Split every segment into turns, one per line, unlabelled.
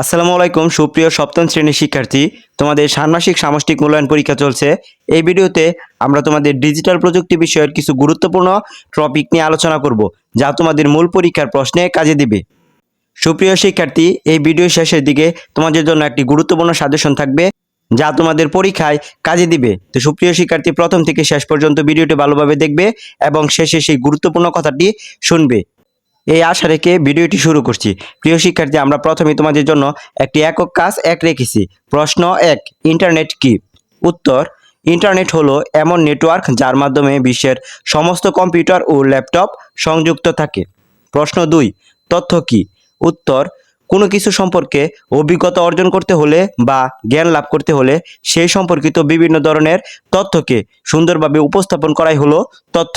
আসসালামু আলাইকুম, সুপ্রিয় সপ্তম শ্রেণির শিক্ষার্থী। তোমাদের ষান্মাসিক সামষ্টিক মূল্যায়ন পরীক্ষা চলছে। এই ভিডিওতে আমরা তোমাদের ডিজিটাল প্রযুক্তি বিষয়ের কিছু গুরুত্বপূর্ণ টপিক নিয়ে আলোচনা করব, যা তোমাদের মূল পরীক্ষার প্রশ্নে কাজে দিবে। সুপ্রিয় শিক্ষার্থী, এই ভিডিও শেষের দিকে তোমাদের জন্য একটি গুরুত্বপূর্ণ সাজেশন থাকবে, যা তোমাদের পরীক্ষায় কাজে দিবে। তো সুপ্রিয় শিক্ষার্থী, প্রথম থেকে শেষ পর্যন্ত ভিডিওটি ভালোভাবে দেখবে এবং শেষে সেই গুরুত্বপূর্ণ কথাটি শুনবে। এই আশা রেখে ভিডিওটি শুরু করছি। প্রিয় শিক্ষার্থী, আমরা প্রথমে তোমাদের জন্য একটি একক কাজ এক রেখেছি। প্রশ্ন এক, ইন্টারনেট কি? উত্তর, ইন্টারনেট হলো এমন নেটওয়ার্ক যার মাধ্যমে বিশ্বের সমস্ত কম্পিউটার ও ল্যাপটপ সংযুক্ত থাকে। প্রশ্ন দুই, তথ্য কি? উত্তর, কোনো কিছু সম্পর্কে অভিজ্ঞতা অর্জন করতে হলে বা জ্ঞান লাভ করতে হলে সেই সম্পর্কিত বিভিন্ন ধরনের তথ্যকে সুন্দরভাবে উপস্থাপন করাই হলো তথ্য।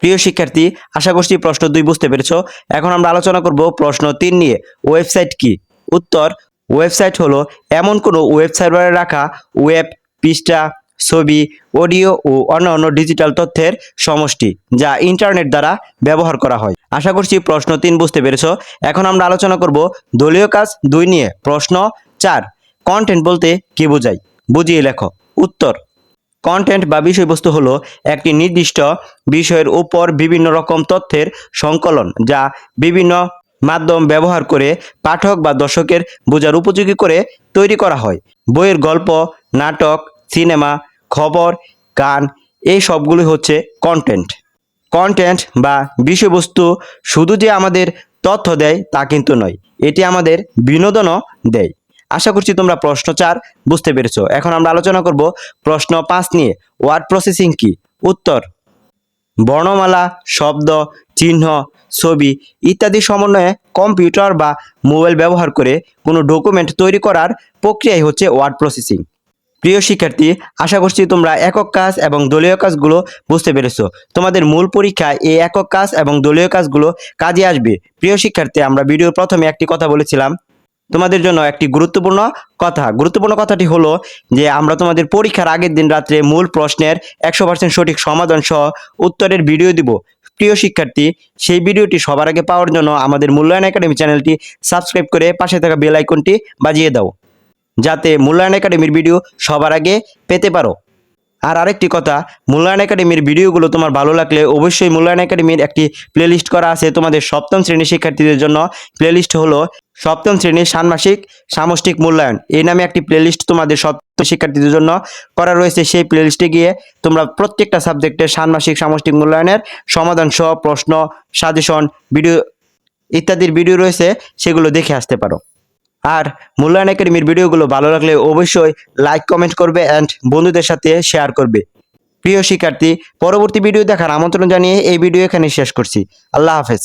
প্রিয় শিক্ষার্থী, আশা করছি প্রশ্ন দুই বুঝতে পেরেছ। এখন আমরা আলোচনা করব প্রশ্ন তিন নিয়ে। ওয়েবসাইট কি? উত্তর, ওয়েবসাইট হলো এমন কোনো ওয়েব সার্ভারে রাখা ওয়েব পৃষ্ঠা, ছবি, অডিও ও অন্যান্য ডিজিটাল তথ্যের সমষ্টি যা ইন্টারনেট দ্বারা ব্যবহার করা হয়। আশা করছি প্রশ্ন তিন বুঝতে পেরেছ। এখন আমরা আলোচনা করব দলীয় কাজ দুই নিয়ে। প্রশ্ন চার কন্টেন্ট বলতে কি বোঝায়? বুঝিয়ে লেখো। উত্তর কন্টেন্ট বা বিষয়বস্তু হলো একটি নির্দিষ্ট বিষয়ের উপর বিভিন্ন রকম তথ্যের সংকলন যা বিভিন্ন মাধ্যম ব্যবহার করে পাঠক বা দর্শকের বোঝার উপযোগী করে তৈরি করা হয়। বইয়ের গল্প, নাটক, সিনেমা, খবর, গান, এই সবগুলি হচ্ছে কন্টেন্ট কন্টেন্ট বা বিষয়বস্তু শুধু যে আমাদের তথ্য দেয় তা কিন্তু নয়, এটি আমাদের বিনোদনও দেয়। আশা করছি তোমরা প্রশ্ন চার বুঝতে পেরেছ। এখন আমরা আলোচনা করব প্রশ্ন পাঁচ নিয়ে। ওয়ার্ড প্রসেসিং কি? উত্তর, বর্ণমালা, শব্দ, চিহ্ন, ছবি ইত্যাদি সমন্বয়ে কম্পিউটার বা মোবাইল ব্যবহার করে কোনো ডকুমেন্ট তৈরি করার প্রক্রিয়াই হচ্ছে ওয়ার্ড প্রসেসিং। প্রিয় শিক্ষার্থী, আশা করছি তোমরা একক কাজ এবং দলীয় কাজগুলো বুঝতে পেরেছ। তোমাদের মূল পরীক্ষায় এই একক কাজ এবং দলীয় কাজগুলো কাজে আসবে। প্রিয় শিক্ষার্থী, আমরা ভিডিওর প্রথমে একটি কথা বলেছিলাম তোমাদের জন্য একটি গুরুত্বপূর্ণ কথা। গুরুত্বপূর্ণ কথাটি হলো যে, আমরা তোমাদের পরীক্ষার আগের দিন রাত্রে মূল প্রশ্নের একশো পার্সেন্ট সঠিক সমাধান সহ উত্তরের ভিডিও দিব। প্রিয় শিক্ষার্থী, সেই ভিডিওটি সবার আগে পাওয়ার জন্য আমাদের মূল্যায়ন একাডেমি চ্যানেলটি সাবস্ক্রাইব করে পাশে থাকা বেল আইকনটি বাজিয়ে দাও, যাতে মূল্যায়ন একাডেমির ভিডিও সবার আগে পেতে পারো। আর আরেকটি কথা, মূল্যায়ন একাডেমির ভিডিওগুলো তোমার ভালো লাগলে অবশ্যই মূল্যায়ন একাডেমির একটি প্লেলিস্ট করা আছে তোমাদের সপ্তম শ্রেণির শিক্ষার্থীদের জন্য। প্লেলিস্ট হলো সপ্তম শ্রেণির ষান্মাসিক সামষ্টিক মূল্যায়ন। এই নামে একটি প্লেলিস্ট তোমাদের সপ্তম শিক্ষার্থীদের জন্য করা রয়েছে। সেই প্লেলিস্টে গিয়ে তোমরা প্রত্যেকটা সাবজেক্টের ষান্মাসিক সামষ্টিক মূল্যায়নের সমাধান সহ প্রশ্ন সাজেশন ভিডিও ইত্যাদির ভিডিও রয়েছে, সেগুলো দেখে আসতে পারো। আর মূল্যায়ন একাডেমির ভিডিওগুলো ভালো লাগলে অবশ্যই লাইক কমেন্ট করবে অ্যান্ড বন্ধুদের সাথে শেয়ার করবে। প্রিয় শিক্ষার্থী, পরবর্তী ভিডিও দেখার আমন্ত্রণ জানিয়ে এই ভিডিও এখানে শেষ করছি। আল্লাহ হাফেজ।